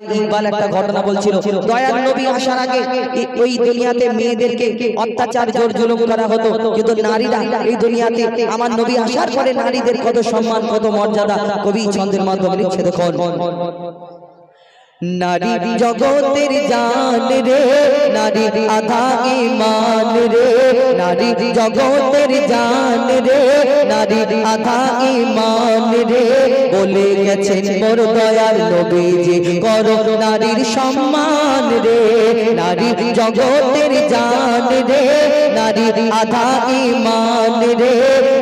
ইকবাল একটা ঘটনা বলছিল। দয়াল নবী আসার আগে ওই দুনিয়াতে মেয়েদেরকে অত্যাচার জোর জুলুম করা হতো। কিন্তু নারীরা এই দুনিয়াতে আমার নবী আসার পরে নারীদের কত সম্মান, কত মর্যাদা। কবি চন্দ্রের মাধ্যমে লিখছে দেখুন। নারী জগতের জান রে নারী আধা ইমান রে নারী জগতের জান রে নারী আধা ইমান রে। বলে গেছেন মোর দয়াল নবীজি করো নারীর সম্মান রে নারী জগতের জান রে নারী আধা ইমান রে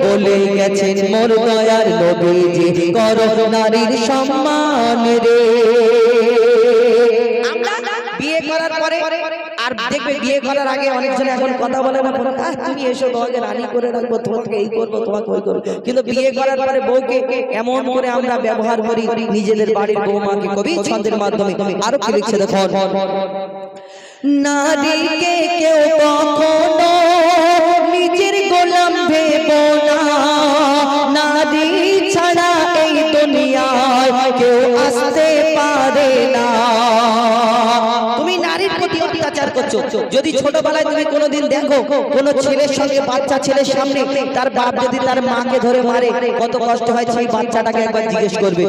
বলে গেছেন মোর দয়াল নবীজি করো নারীর সম্মান রে। বিয়ে করার পরে আর দেখবে বিয়ে করার আগে অনেকজন এখন কথা বলে না তুমি এসো তোমাকে রানী করে রাখব তোমাকে এই করব তোমাকে ওই করব। কিন্তু বিয়ে করার পরে বউকে এমন করে আমরা ব্যবহার করি নিজেদের বাড়ির বৌমাকে কবি ছন্দের মাধ্যমে। আরও কি লিখছে দেখো নারীকে কেউ কখনো যদি ছোটবেলায় তুমি কোনোদিন দেখো, কোনো ছেলের সঙ্গে বাচ্চা ছেলের সামনে তার বাপ যদি তার মাকে ধরে মারে, কত কষ্ট হয় সেই বাচ্চাটাকে একবার জিজ্ঞেস করবে।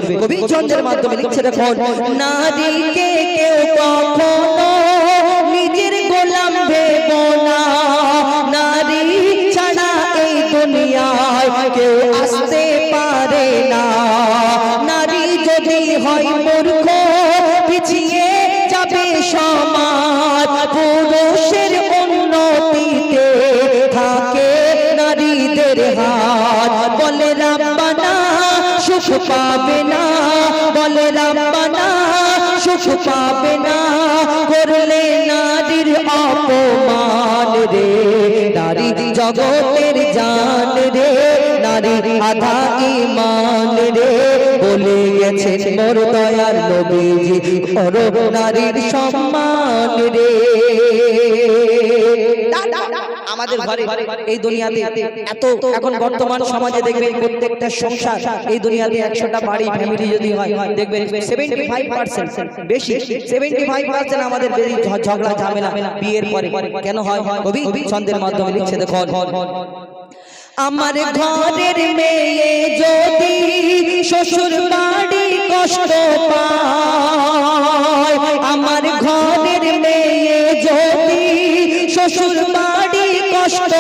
চন্দ্রের মাধ্যমে লিখছে দেখুন, নারীকে কেউ কখনো পাবে না। বলে রাব্বানা, সুখ পাবে না। করলে নারীর অপমান রে। নারী জগতের জান রে। নারী আধা ইমান রে। মোর দয়ার নবীজি নারীর সম্মান রে। একশোটা বাড়ি যদি হয় সেভেন্টি ফাইভ পার্সেন্ট বেশি সেভেন্টি ফাইভ পার্সেন্ট আমাদের ঝগড়া ঝামেলা বিয়ের পরে কেন হয়? কবি ছন্দের মাধ্যমে লিখছে দেখুন। আমার ঘরের মেয়ে যদি শ্বশুর বাড়ি কষ্ট পায় আমার ঘরের মেয়ে যদি শ্বশুর বাড়ি কষ্ট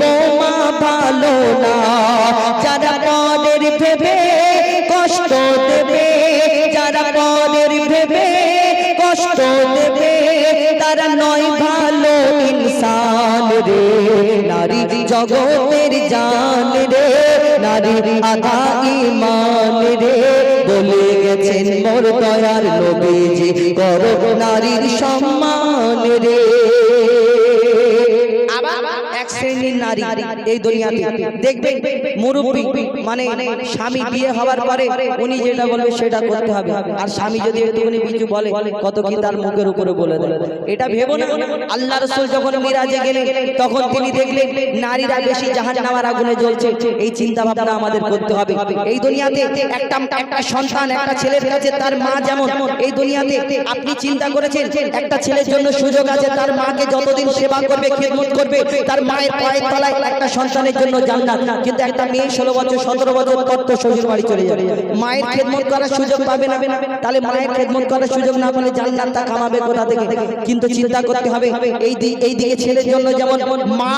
বৌমা ভালো না। যারা পদের ভেবে কষ্ট দেবে, যারা পদের ভেবে কষ্ট দেবে, তারা নয় ভালো ইনসান রে। নারী জগতের জান রে, নারী আধা ইমান রে। বলে গেছেন মোর দয়ার নবীজি, করো নারীর সম্মান রে। নারী এই দুনিয়াতে। দেখবেন মুরব্বী মানে স্বামী বিয়ে হওয়ার পরে উনি যেটা বলবে সেটা করতে হবে। আর স্বামী যদি একটুখানি কিছু বলে কত কি তার মুখের উপরে বলে দেবে এটা ভেবো না। আল্লাহ রসুল যখন মিরাজে গেলেন তখন তিনি দেখলেন নারীরা বেশি জাহান নামার আগুনে জ্বলছে। এই চিন্তা ভাবনা আমাদের করতে হবে। এই দুনিয়াতে একটা একটা সন্তান একটা ছেলের কাছে তার মা যেমন এই দুনিয়াতে আপনি চিন্তা করেছেন একটা ছেলের জন্য সুযোগ আছে তার মাকে যতদিন সেবা করবে খেদমত করবে তার মায়ের পায়ের তলায় একটা সন্তানের জন্য জান্নাত, কিন্তু একটা মেয়ে ষোলো বছর, সতেরো বছর পর তো শ্বশুর বাড়ি চলে যাবে। মায়ের খেদমত করার সুযোগ পাবে না। তাহলে মায়ের খেদমত করার সুযোগ না পেলে কামাবে কোথা থেকে? কিন্তু চিন্তা করতে হবে, এই এই দিকে ছেলের জন্য যেমন মা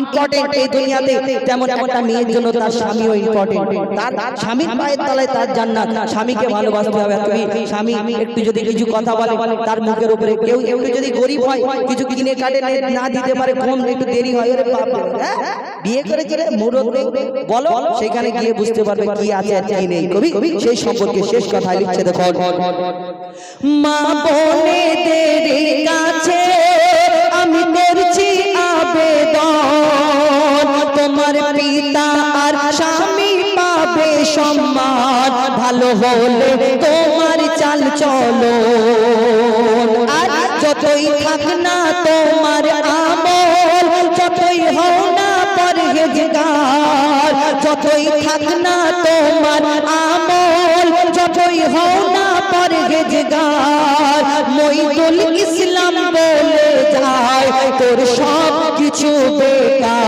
ইম্পর্টেন্ট এই দুনিয়াতে, তেমন একটা মেয়ের জন্য তার স্বামীও ইম্পর্টেন্ট তার স্বামীর তলায় তার জান্নাত। স্বামীকে ভালোবাসতে হবে তুমি স্বামী একটু যদি কিছু কথা বলে, তার মুখের উপরে কেউ একটু যদি গরিব হয়, কিছু কিনে কাটে না দিতে পারে কম একটু দেরি হয় হ্যাঁ? বিয়ে করেছে রে মুরত বলো সেখানে গিয়ে বুঝতে পারবে কি আছে আর কি নেই কবি? সেই সম্পর্কে শেষ কথা লিখছে দেখো। মা বোনেদের কাছে আমি করছি আবেদন। তোমার পিতা আর স্বামী পাবে সম্মান। ভালো হলে তোমার চাল চলো আর যতই থাক না তোমার আমল হও না পরহেজগার, যতই থাক না তোমার আমল, যতই হও না পরহেজগার, মইদুল ইসলাম বলে যায়, তোর সব কিছু বেকার।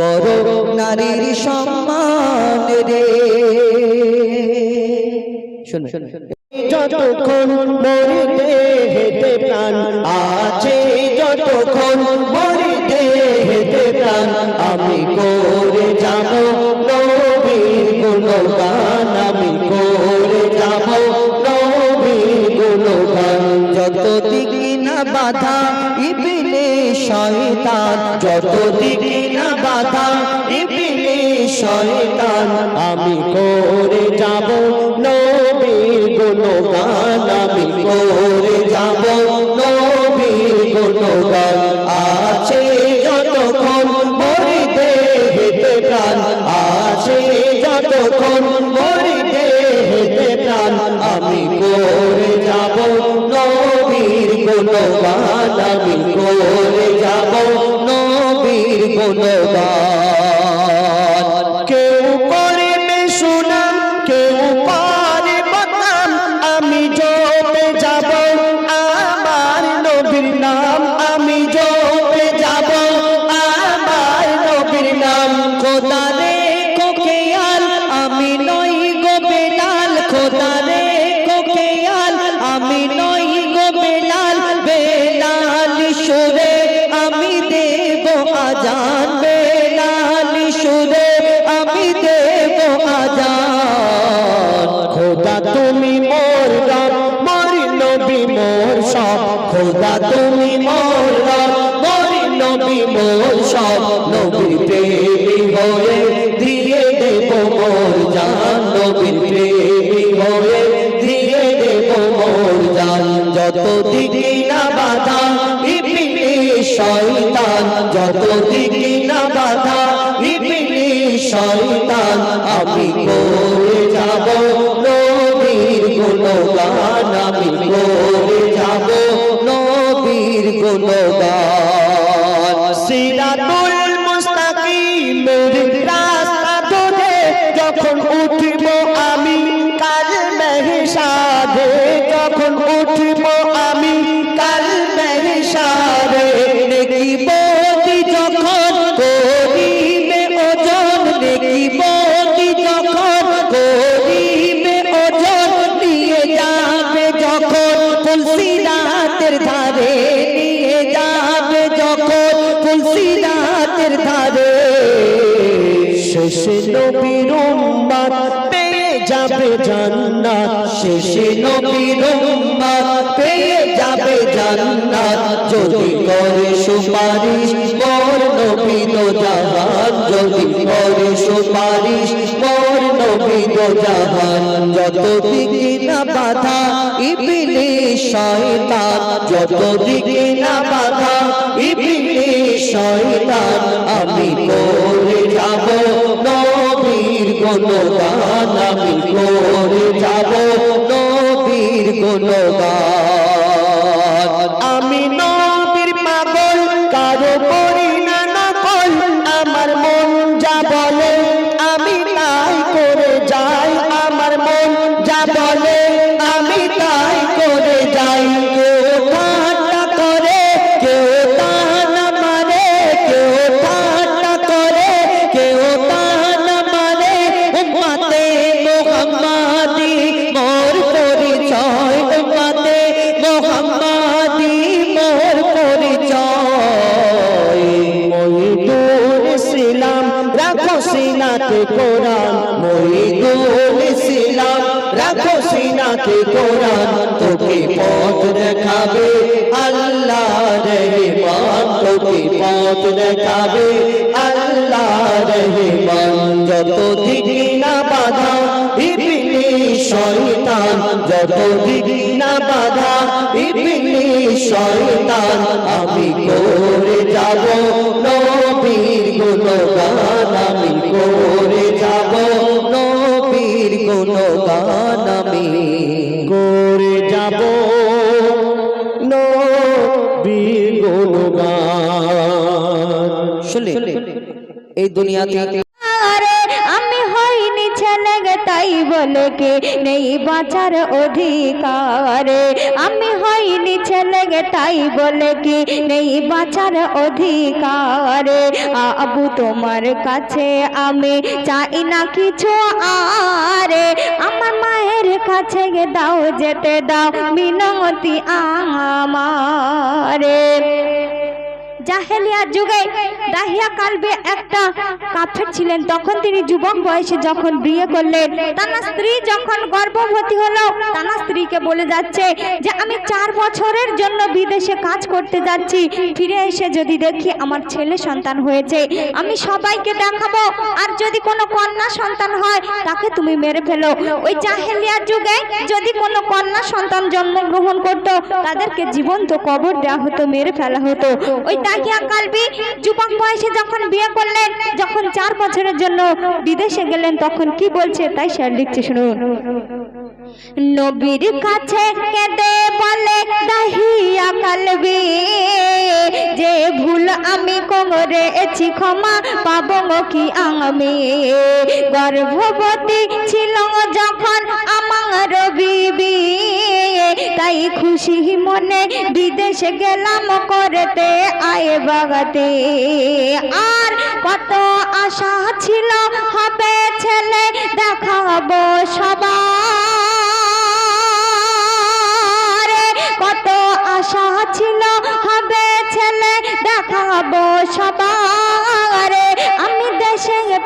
করো নারীর সম্মান রে। যতক্ষণ প্রাণ আছে, যতক্ষণ মরিতে হেতে প্রাণ, আমি করে যাব নবীর গুণগান, আমি করে যাব নবীর গুণগান। যত দিকে না বাধা ইবিলে শয়তান, যত দিকে শয়তান, আমি করে যাব নবীর গুণগান, আমি করে যাব নবীর গুণগান। আছে যতক্ষণ মরিতে হেতে প্রাণ, আছে যতক্ষণ মরিতে হেতে প্রাণ, আমি করে যাব নবীর গুণগান, আমি করে যাব নবীর গুণগান। শয়তান, আমি করে যাব নবীর আমি করে যাব নবীর সিরাতুল মুস্তাকিমের রাস্তা ধরে যখন উঠব আমি কাল মেহসাদে যখন উঠব নবীর উম্মত পেয়ে যাবে জান্নাত যদি করে সুপারিশ মোর নবী জাহান। যদি করে সুপারিশ মোর নবী জাহান। যত দিকে না বাধা ইবিলি শয়তান, যত দিকে না বাধা ইপিলে শয়তান, আমি করে যাব নবীর গুণগান, আমি করে যাব গুণগান। কোরআন, মহিদুল ইসলাম, রাখো সিনাতে কোরআন, তোকে পথ দেখাবে আল্লাহ রহমান, তোকে পথ দেখাবে আল্লাহ রহমান যত দিকে না বাধা, ইবনি শয়তান যত দিকে না বাধা, ইবনি শয়তান, আমি করে যাব নয় আমি করে যাব। নবীর গুণগান আমি করে যাব। শুনলে এই দুনিয়াতে তাই বলে কি নেই বাঁচার অধিকার। আমি হইনি ছেলে গে তাই বলে কি নেই বাঁচার অধিকার। আবু তোমার কাছে আমি চাই না কিছু আরে। আমার মায়ের কাছে দাও যেতে দাও, মিনতি আমারে। জাহেলিয়ার যুগে দাহিয়া কালবে একটা কাফের ছিলেন। তখন তিনি যুবক বয়সে যখন বিয়ে করলেন, তার স্ত্রী যখন গর্ভবতী হলো, তার স্ত্রীকে বলে যাচ্ছে যে, আমি চার বছরের জন্য বিদেশে কাজ করতে যাচ্ছি। ফিরে এসে যদি দেখি আমার ছেলে সন্তান হয়েছে, আমি সবাইকে দেখাবো। আর যদি কোনো কন্যা সন্তান হয়, তাকে তুমি মেরে ফেলো। ওই জাহেলিয়ার যুগে যদি কোনো কন্যা সন্তান জন্মগ্রহণ করত, তাদেরকে জীবন্ত কবর দেওয়া হতো, মেরে ফেলা হতো। ওই কালবি বিদেশে গেলেন, তখন কি বলছে তাই লিখছে শুনুন। নবীর কাছে কেঁদে বলে, দাহিয়া কালবি, যে ভুল আমি করেছি ক্ষমা পাবো কি আমি? গর্ভবতী ছিল যখন আমার বিবি তাই খুশি মনে বিদেশে গেলাম করতে। আয় বাগাতে। আর কত আশা ছিল, হবে ছেলে, দেখাবো সবার। কত আশা ছিল, হবে ছেলে, দেখাবো সবার।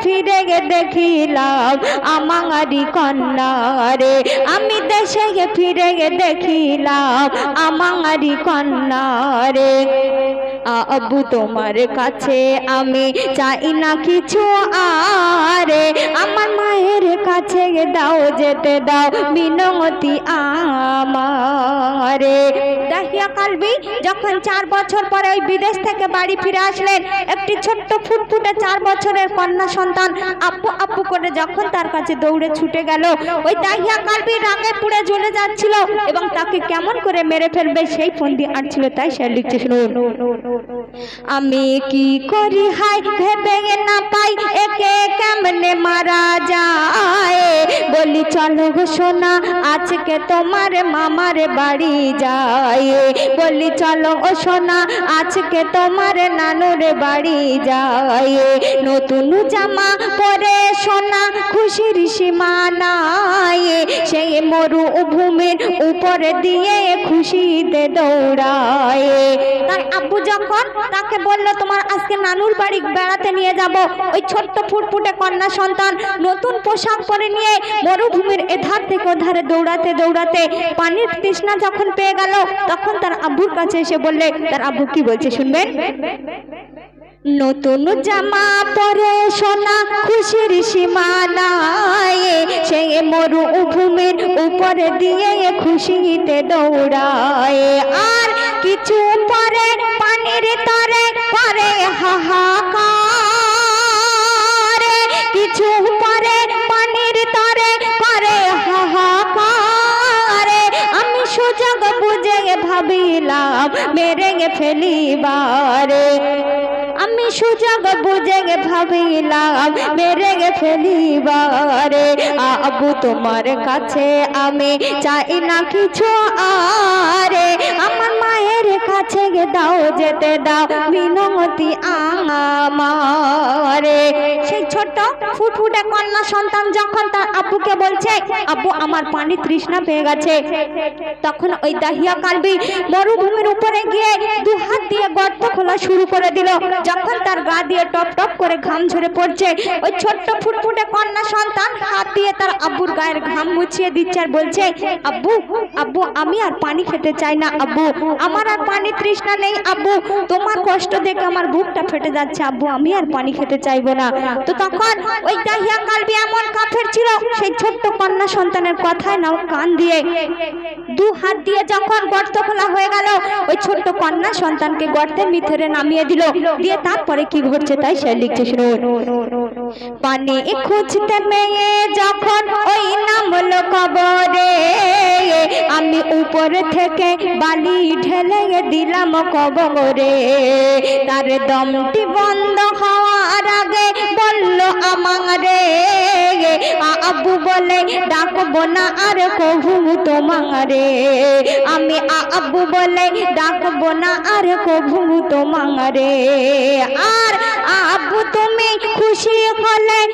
ফিরে দেখিলাম আমারই কন্যারে। আমি দেশে ফিরে দেখিলাম আমারই কন্যারে। আবু, তোমার কাছে আমি চাই না কিছু আরে। আমার মায়ের কাছে দাও, যেতে দাও, মিনতি আমারে। দাহিয়া কালবি, যখন চার বছর পরে ওই বিদেশ থেকে বাড়ি ফিরে আসলেন, একটি ছোট্ট ফুটফুটে চার বছরের কন্যা সন্তান আপু আপু করে যখন তার কাছে দৌড়ে ছুটে গেল, ওই দাহিয়া কালবি রাগে পুড়ে জ্বলে যাচ্ছিল এবং তাকে কেমন করে মেরে ফেলবে সেই ফন্দি আটছিল, তাই সে লিখছে, শুনুন, আমি কি করি হাই ভেবে না পাই, একে কেমনে মারা যায়? বলি, চলো সোনা, আজকে তোমার মামার বাড়ি যায় বলি, চলো সোনা, আজকে তোমার নানুর বাড়ি যায় নতুন জামা পরে সোনা খুশির সীমানায় সেই মরু ভূমির উপরে দিয়ে খুশিতে দৌড়ায়। তার আব্বু যখন তাকে বলল, তোমার আজকে নানুর বাড়ি বেড়াতে নিয়ে যাব। ওই ছোট্ট ফুটফুটে কন্যা সন্তান নতুন পোশাক পরে নিয়ে মরুভূমির এধার থেকে ওধারে দৌড়াতে দৌড়াতে পানির তৃষ্ণা যখন পেয়ে গেল, তখন তার আব্বুর কাছে এসে বললে, তার আব্বু কি বলছে শুনবেন? নতুন জামা পরে সোনা খুশির সীমানায় সে মরু ভূমির উপরে দিয়ে খুশিতে দৌড়ায়। আর কিছু পরে পানির তরে করে হাহাকার। কিছু পরে পানির তরে করে হাহাকার। আমি সুযোগ বুঝে ভাবিলাম, মেরে ফেলিবারে। আমি সুযোগ বুঝে ভাবিলাম, মেরে ফেলিবারে। আবু তোমার কাছে আমি চাই না কিছু আরে। আমার গে দাও, যেতে দাও মিনতি আমারে। সেই ছোট্ট ফুটফুটে কন্যা সন্তান যখন তার আব্বুকে বলছে, আব্বু, আমার পানি তৃষ্ণা পেয়ে গেছে। তখন ওই দাহিয়া কালবি মরুভূমির উপরে গিয়ে দু হাত দিয়ে গর্ত খোলা শুরু করে দিল। যখন তার গা দিয়ে টপ টপ করে ঘাম ঝরে পড়ছে, ওই ছোট্ট ফুটফুটে কন্যা সন্তান হাত দিয়ে তার আব্বুর গায়ের ঘাম মুছিয়ে দিচ্ছে আর বলছে, আব্বু আব্বু, আমি আর পানি খেতে চাই না, আব্বু। আমার আর পানি তৃষ্ণা নেই, আব্বু। তোমার কষ্ট দেখে আমার বুকটা ফেটে যাচ্ছে, আব্বু। আমি আর পানি খেতে চাইব না। তো তখন ওই দাহিয়া কালবি এমন কাফের ছিল, সেই ছোট্ট কন্যা সন্তানের কথায় নাও কান দিয়ে। দু হাত দিয়ে যখন গর্ত খোলা হয়ে গেল, ওই ছোট্ট কন্যা সন্তানকে গর্তের ভিতরে নামিয়ে দিল। দিয়ে তারপরে কি ঘটছে তাই সে লিখছে শুনুন। পানি খুঁজতে মেয়ে যখন ওই নামলো কবরে, আমি উপর থেকে বালি ঢেলে দিলাম কবরে। তার দমটি বন্ধ হওয়ার আগে বলল আমারে আবু বলে, ডাকবো না আর কহু তোমারে। আমি আবু বলে, ডাকবো না আর কভু তোমারে। আর আবু তুমি খুশি হলে